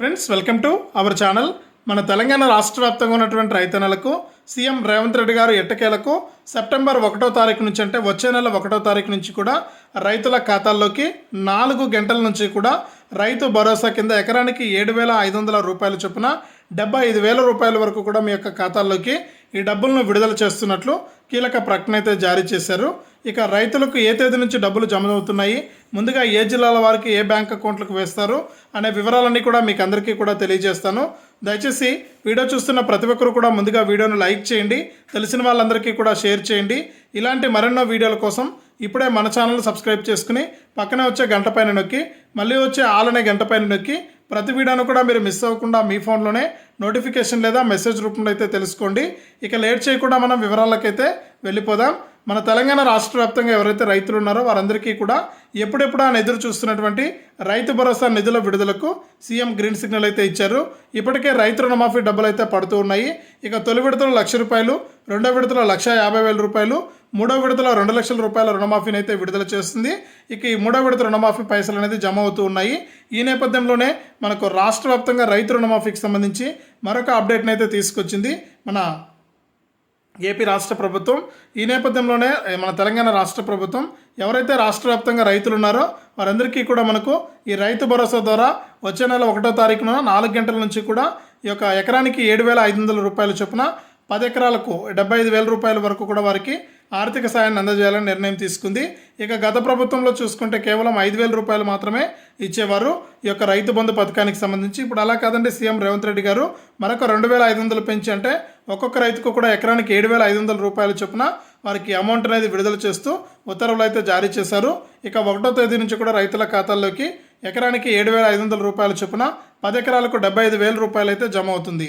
Friends welcome to our channel మన తెలంగాణ రాష్ట్ర వ్యాప్తంగా ఉన్నటువంటి రైతన్నలకు సీఎం రేవంత్ రెడ్డి గారు ఎట్టకేలకు సెప్టెంబర్ ఒకటో తారీఖు నుంచి అంటే వచ్చే నెల ఒకటో తారీఖు నుంచి కూడా రైతుల ఖాతాల్లోకి నాలుగు గంటల నుంచి కూడా రైతు భరోసా కింద ఎకరానికి ఏడు వేల ఐదు వందల రూపాయల చొప్పున డెబ్బై ఐదు వేల రూపాయల వరకు కూడా మీ యొక్క ఖాతాల్లోకి ఈ డబ్బులను విడుదల చేస్తున్నట్లు కీలక ప్రకటన అయితే జారీ చేశారు. ఇక రైతులకు ఏ తేదీ నుంచి డబ్బులు జమ అవుతున్నాయి ముందుగా ఏ జిల్లాల వారికి ఏ బ్యాంక్ అకౌంట్లకు వేస్తారు? అనే వివరాలన్నీ కూడా మీకు అందరికీ కూడా తెలియజేస్తాను. దయచేసి వీడియో చూస్తున్న ప్రతి ఒక్కరు కూడా ముందుగా వీడియోను లైక్ చేయండి. తెలిసిన వాళ్ళందరికీ కూడా షేర్ చేయండి. ఇలాంటి మరెన్నో వీడియోల కోసం ఇప్పుడే మన ఛానల్ సబ్స్క్రైబ్ చేసుకుని పక్కనే వచ్చే గంట పైన నొక్కి మళ్ళీ వచ్చే ఆలనే గంట పైన నొక్కి ప్రతి వీడియోను కూడా మీరు మిస్ అవ్వకుండా మీ ఫోన్లోనే నోటిఫికేషన్ లేదా మెసేజ్ రూపంలో అయితే తెలుసుకోండి. ఇక లేట్ చేయకుండా మనం వివరాలకైతే వెళ్ళిపోదాం. మన తెలంగాణ రాష్ట్ర వ్యాప్తంగా ఎవరైతే రైతులు ఉన్నారో వారందరికీ కూడా ఎప్పుడెప్పుడు అని ఎదురు చూస్తున్నటువంటి రైతు భరోసా నిధుల విడుదలకు సీఎం గ్రీన్ సిగ్నల్ అయితే ఇచ్చారు. ఇప్పటికే రైతు రుణమాఫీ డబ్బులు అయితే పడుతూ ఉన్నాయి. ఇక తొలి విడతలో లక్ష రూపాయలు రెండో విడతలో లక్ష యాభై వేల రూపాయలు మూడో విడతలో రెండు లక్షల రూపాయల రుణమాఫీని అయితే విడుదల చేస్తుంది. ఇక ఈ మూడో విడత రుణమాఫీ పైసలు అనేది జమ అవుతూ ఉన్నాయి. ఈ నేపథ్యంలోనే మనకు రాష్ట్ర వ్యాప్తంగా రైతు రుణమాఫీకి సంబంధించి మరొక అప్డేట్ని అయితే తీసుకొచ్చింది మన ఏపీ రాష్ట్ర ప్రభుత్వం. ఈ నేపథ్యంలోనే మన తెలంగాణ రాష్ట్ర ప్రభుత్వం ఎవరైతే రాష్ట్ర వ్యాప్తంగా రైతులు ఉన్నారో వారందరికీ కూడా మనకు ఈ రైతు భరోసా ద్వారా వచ్చే నెల ఒకటో తారీఖున నాలుగు గంటల నుంచి కూడా ఈ యొక్క ఎకరానికి ఏడు వేల ఐదు వందల రూపాయల చొప్పున పది ఎకరాలకు డెబ్బై ఐదు వేల రూపాయల వరకు కూడా వారికి ఆర్థిక సాయాన్ని అందజేయాలని నిర్ణయం తీసుకుంది. ఇక గత ప్రభుత్వంలో చూసుకుంటే కేవలం ఐదు వేల రూపాయలు మాత్రమే ఇచ్చేవారు. ఈ యొక్క రైతు బంధు పథకానికి సంబంధించి ఇప్పుడు అలా కాదండి సీఎం రేవంత్ రెడ్డి గారు మరొక రెండు వేల ఐదు వందలు పెంచి అంటే ఒక్కొక్క రైతుకు కూడా ఎకరానికి ఏడు వేల ఐదు వందల రూపాయల చొప్పున వారికి అమౌంట్ అనేది విడుదల చేస్తూ ఉత్తర్వులు అయితే జారీ చేశారు. ఇక ఒకటో తేదీ నుంచి కూడా రైతుల ఖాతాల్లోకి ఎకరానికి ఏడు వేల ఐదు వందల రూపాయల చొప్పున పది ఎకరాలకు డెబ్బై ఐదు వేల రూపాయలు అయితే జమ అవుతుంది.